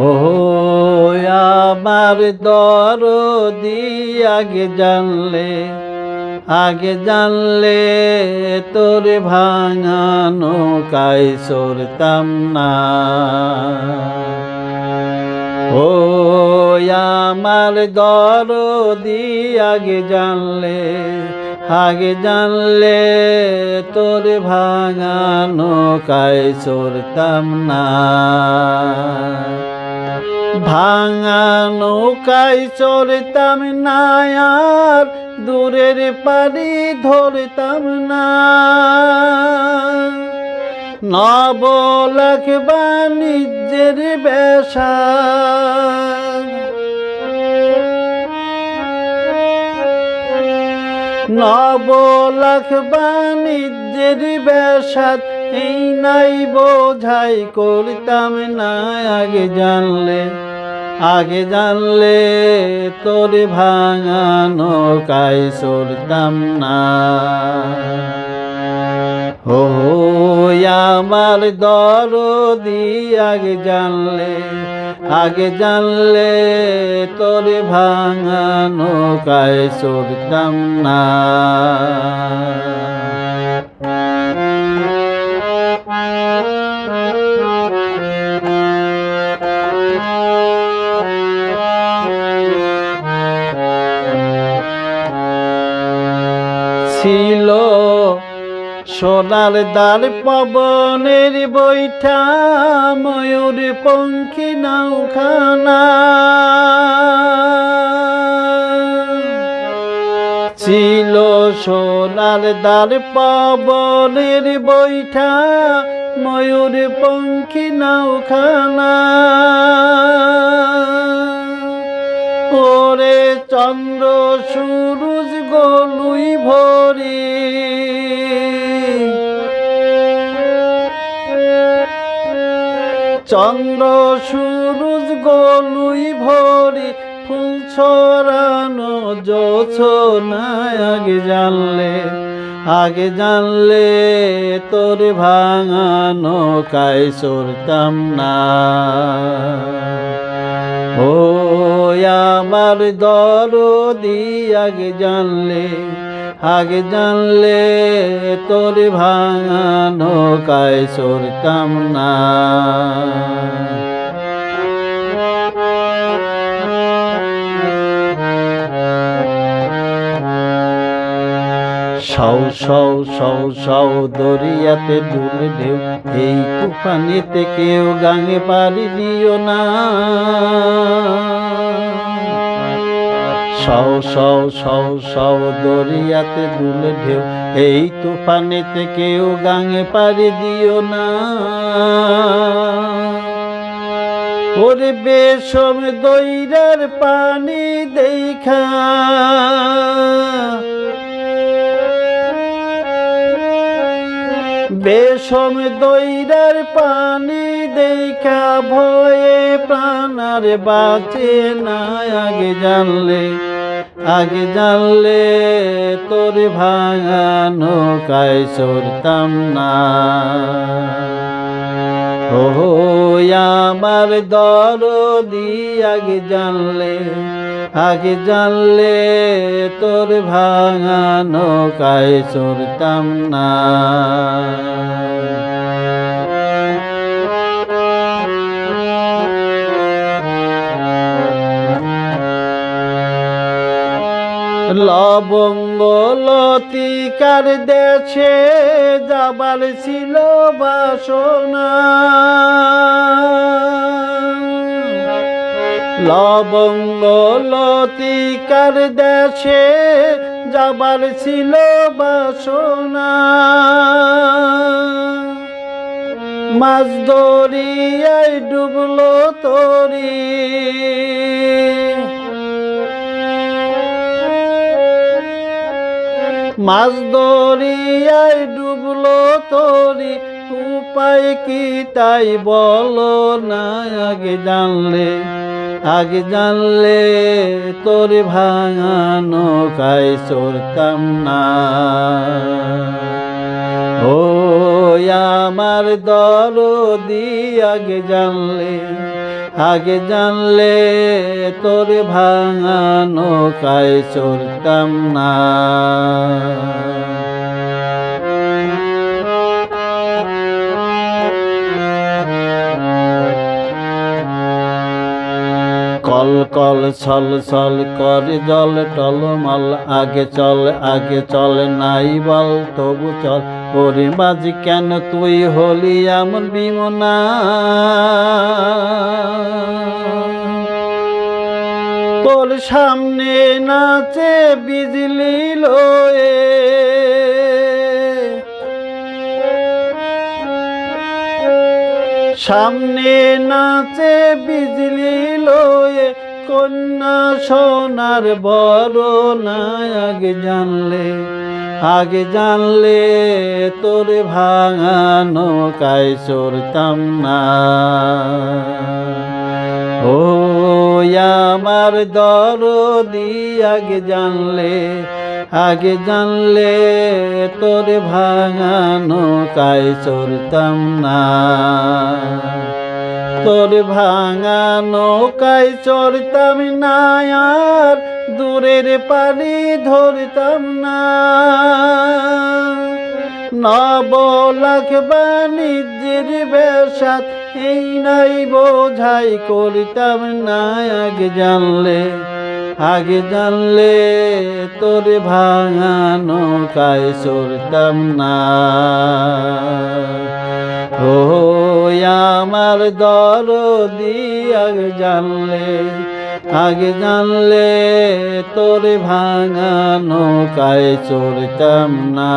ও আমার দরদি আগে জানলে আগে জানলে তোর ভাঙানো কাই সরতাম না ও আমার দরদি আগে জানলে আগে জানলে তোর ভাঙানো কাই চড়তাম না। ভাঙা নৌকায় চড়তাম না আর দূরের পানি ধরতাম না। নব লাখ বাণিজ্যের বেশা নব লাখ বাণিজ্যের বেশাত এই নাই বোঝাই করতাম না, আগে জানলে আগে জানলে তোর ভাঙানো কাই সরতাম না। ও আমার দরদি আগে জানলে আগে জানলে তোর ভাঙানো কায় সরতাম না। ছিল সোনার দ্বার পবনের বৈঠা, ময়ূর পঙ্খী নৌখানা ছিল সোনার দ্বার পবনের বৈঠা, ময়ূর পঙ্খী নৌখানা ওরে চন্দ্র সুরুজ গলুই ভরি। চন্দ্র সুরুজ গলুই ভরি, ফুল ছড়ানো যোছ আগে জানলে আগে জানলে তোর ভাঙানো কাই সরতাম না ও আমার দরদি, আগে জানলে আগে জানলে তোর ভাঙানো কায় সরতাম না সৌ সৌ সৌ সৌ দরিয়াতে ডুল ঢেউ, এই তুফানিতে কেউ গাঙে পারি দিও না। সৌ সৌ সৌ সৌ দরিয়াতে দুলে ঢেউ। এই তুফানেতে কেউ গাঙে পারি দিও না। ওরে বেশম দইরার পানি দেখা বেশম দইরার পানি দেখা ভয়ে প্রাণার বাঁচে না আগে জানলে। আগে জানলে তোর ভাঙানো কায় সরতাম না। ও আমার দরদি আগে জানলে আগে জানলে তোর ভাঙানো কায় চড়তাম না। লবঙ্গ লতিকার দেশে যাবার ছিল বাসনা। লবঙ্গ লতিকার দেশে যাবার ছিল বাসনা। মাছ দরিয়ায় ডুবলো তরি। মাছ দরিয়ায় ডুবল তরি, উপায় কি তাই বলো না? আগে জানলে আগে জানলে তোর ভাঙানো কায় চড়তাম না ও আমার দরদি আগে জানলে আগে জানলে তোর ভাঙানো কায় চড়তাম না। কল কল ছল ছল করে জল টলমল, আগে চল আগে চল, নাই বল তবু চল। ওরে বাজি কেন তুই হলি এমন বিমনা? তোর সামনে নাচে বিজলি লোয়ে। সামনে নাচে বিজলি লয়ে কন্যা সোনার বড় না আগে জানলে আগে জানলে তোর ভাঙানো কায় চড়তাম না। ও আমার দরদি আগে জানলে আগে জানলে তোর ভাঙানো কায় চড়তাম না। তোর ভাঙা নৌকায় চড়তাম না আর দূরের পানি ধরতাম না। নব লাখ বাণিজ্যের বেসাত এই নাই বোঝাই করিতাম না। আগে জানলে আগে জানলে তোর ভাঙানো কায় চড়তাম না। ও আমার দরদি আগে জানলে আগে জানলে তোর ভাঙানো কায় চড়তাম না।